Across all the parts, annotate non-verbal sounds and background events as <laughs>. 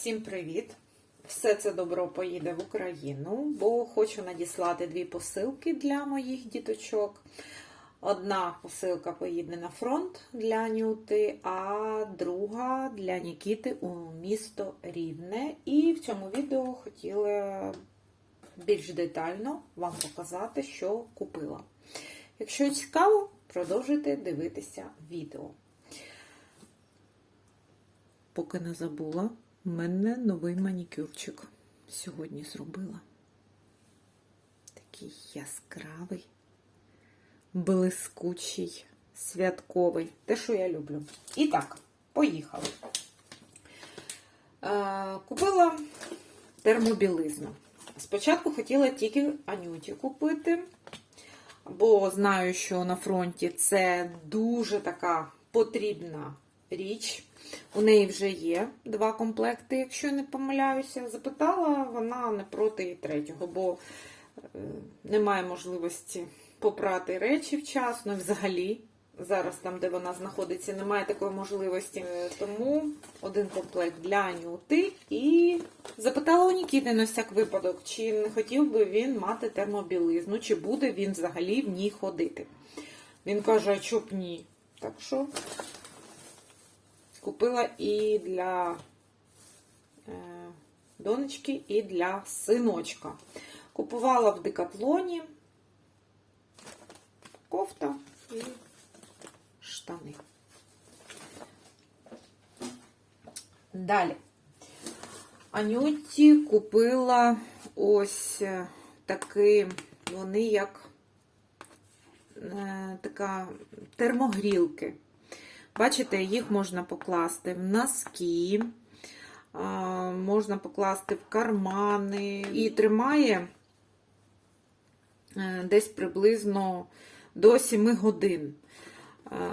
Всім привіт! Все це добро поїде в Україну, бо хочу надіслати дві посилки для моїх діточок. Одна посилка поїде на фронт для Нюти, а друга для Нікіти у місто Рівне. І в цьому відео хотіла більш детально вам показати, що купила. Якщо цікаво, продовжуйте дивитися відео. Поки не забула, у мене новий манікюрчик сьогодні зробила. Такий яскравий, блискучий, святковий. Те, що я люблю. І так, поїхали. Е, купила термобілизну. Спочатку хотіла тільки Анюті купити, бо знаю, що на фронті це дуже така потрібна річ. У неї вже є два комплекти, якщо не помиляюся. Запитала вона не проти третього, бо е, немає можливості попрати речі вчасно. Взагалі, зараз там, де вона знаходиться, немає такої можливості. Е, Тому один комплект для Анюти. І запитала у Нікіти на всяк випадок, чи не хотів би він мати термобілизну, чи буде він взагалі в ній ходити. Він каже, а чоб ні. Так що Купила і для е, донечки, і для синочка. Купувала в декатлоні кофта і штани. Далі. Анюті купила ось такі, вони як е, така термогрілки. Бачите, їх можна покласти в носки, можна покласти в кармани і тримає е, десь приблизно до 7 годин.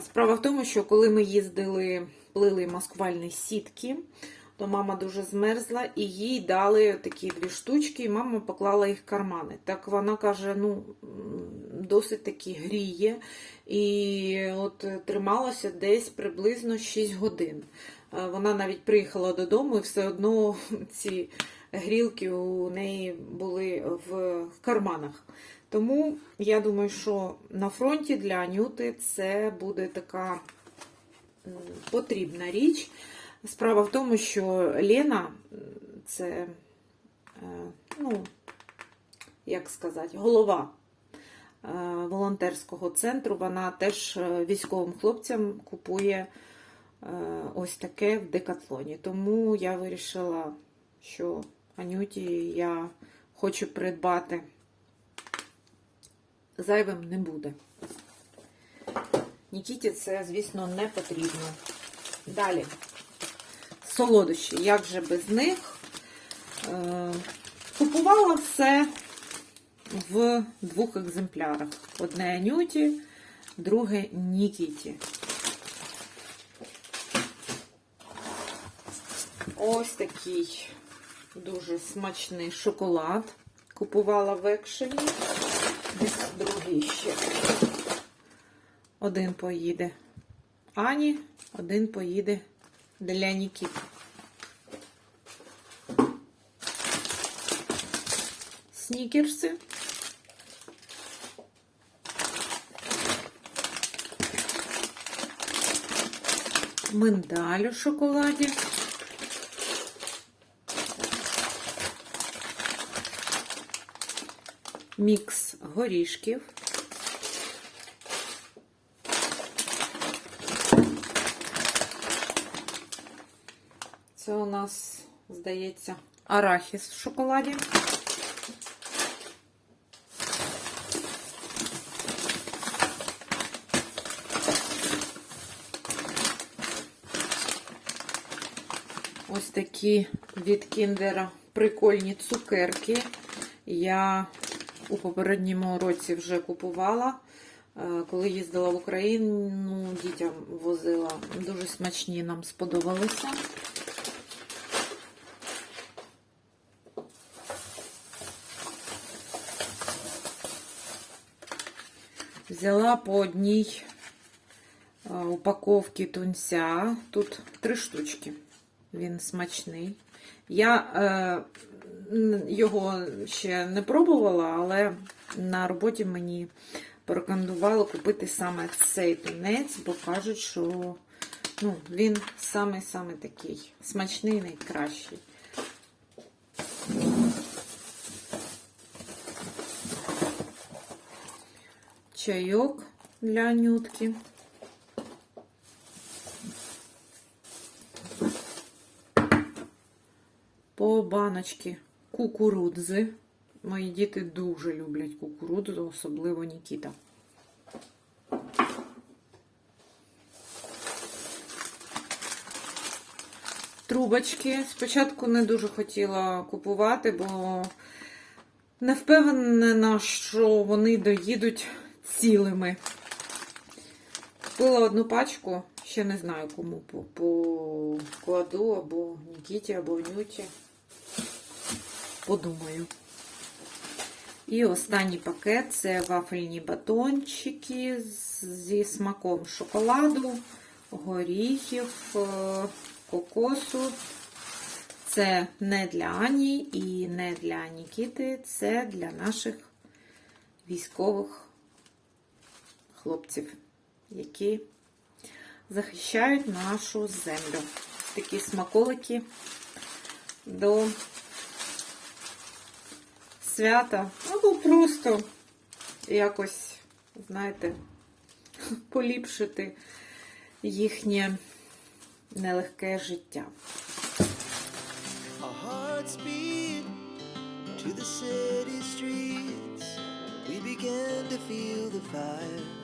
Справа в тому, що коли ми їздили, плили маскувальні сітки, то мама дуже змерзла і їй дали такі дві штучки, і мама поклала їх в кармани. Так вона каже, ну, досить таки гріє. І от трималася десь приблизно 6 годин. Вона навіть приїхала додому, і все одно <laughs> ці грілки у неї були в карманах. Тому я думаю, що на фронті для Анюти це буде така потрібна річ. Справа в тому, що Лена це, ну, як сказати, голова волонтерського центру. Вона теж військовим хлопцям купує ось таке в декатлоні. Тому я вирішила, що Анюті я хочу придбати. Зайвим не буде. Нікіті це, звісно, не потрібно. Далі солодощі, як же без них. Е, купувала все в двох екземплярах. Одне Анюті, друге Нікіті. Ось такий дуже смачний шоколад. Купувала в екшені. Другий ще. Один поїде Ані, один поїде для Нікіти. Снікерси. Миндаль у шоколаді. Мікс горішків. Це у нас, здається, арахіс в шоколаді. Такі від кіндера прикольні цукерки. Я у попередньому році вже купувала. Е, коли їздила в Україну, дітям возила. Дуже смачні нам сподобалися. Взяла по одній упаковці тунця. Тут три штучки. Він смачний. Я е, його ще не пробувала, але на роботі мені порекомендували купити саме цей тунець, бо кажуть, що ну, він саме-саме такий смачний, найкращий. Чайок для нютки. По баночці кукурудзи. Мої діти дуже люблять кукурудзу, особливо Нікіта. Трубочки. Спочатку не дуже хотіла купувати, бо не впевнена, що вони доїдуть цілими. Купила одну пачку, ще не знаю кому по- покладу, або Нікіті, або Нюті. Подумаю. І останній пакет це вафельні батончики зі смаком шоколаду, горіхів, е, кокосу. Це не для Ані і не для Нікіти, це для наших військових хлопців, які захищають нашу землю. Такі смаколики до свята, або просто якось, знаєте, <laughs> поліпшити їхнє нелегке життя. To the city streets. We began to feel the fire.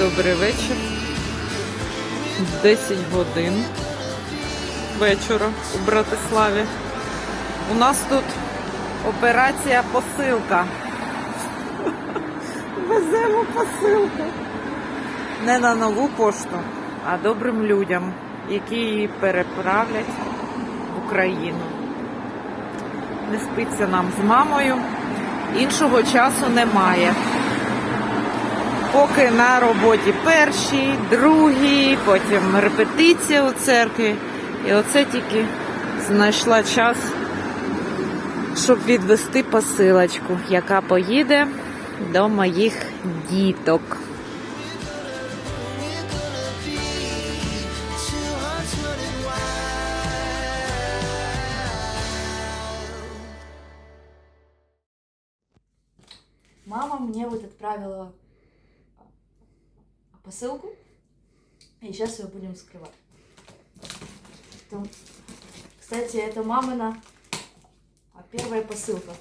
Добрий вечір. 10 годин вечора у Братиславі. У нас тут операція посилка. <laughs> Веземо посилку. Не на нову пошту, а добрим людям, які її переправлять в Україну. Не спиться нам з мамою. Іншого часу немає. Поки на роботі першій, другій, потім репетиція у церкві. І оце тільки знайшла час, щоб відвести посилочку, яка поїде до моїх діток. Мама мне вот отправила посылку, и сейчас ее будем вскрывать. Кстати, это мамина а, первая посылка.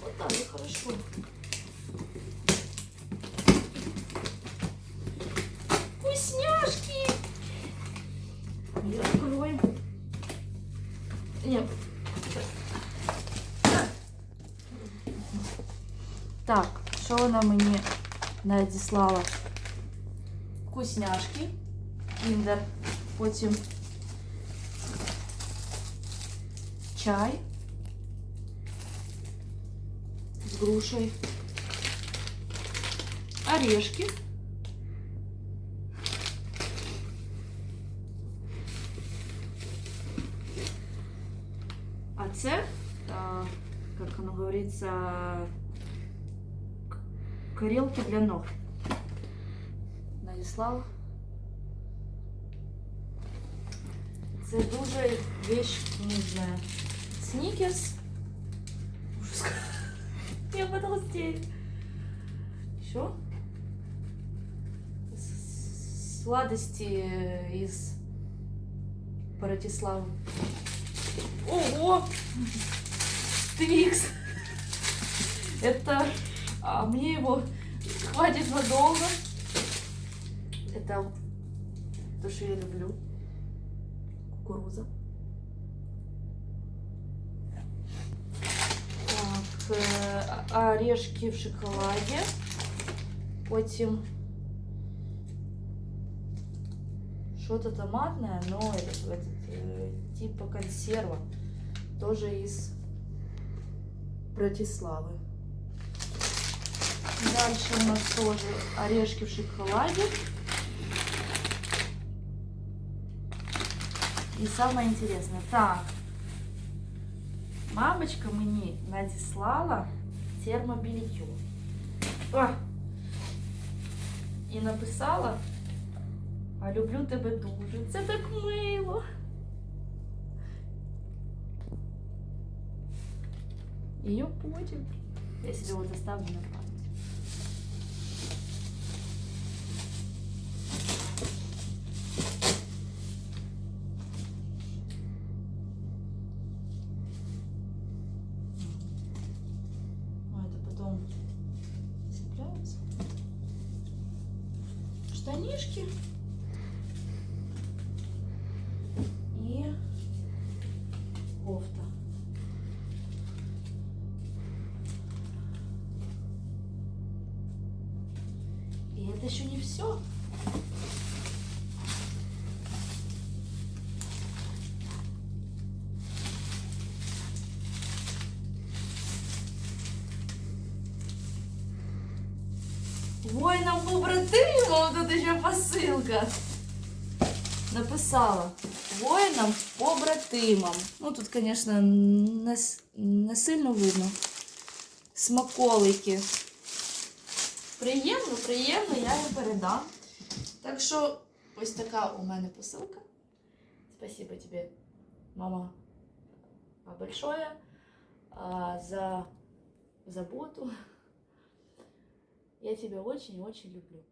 Вот так хорошо. Вкусняшки! И откроем. Нет. Так, що вона мені надіслала? Вкусняшки. Кіндер. Потім чай з грушею. Орешки. А це, а, как оно Горілки для ног. Надіслала. это дуже вещь, нужная. Сникерс. Снікерс. Ужас. Я потолстею. Все. Сладости из Паратислава. Ого! Твикс! Это а мне его хватит надолго. Это то, что я люблю. Кукуруза. Так, э, орешки в шоколаде. Потім что-то томатное, но этот, этот, э, типа консерва. Тоже из Братиславы. Дальше у нас тоже орешки в шоколаде. И самое интересное. Так. Мамочка мені надіслала термобелье. А! І написала, а люблю тебе дуже. Це так мило. Ее потім. Я себе вот оставлю на память. Штанишки. И кофта. И это еще не все. Воїнам побратимам тут ще посилка. Написала. Воїнам побратимам. Ну тут, звісно, не, не сильно видно. Смаколики. Приємно, приємно, я їм передам. Так що ось така у мене посилка. Спасибо тебе, мама, большое за заботу. Я тебя очень-очень люблю.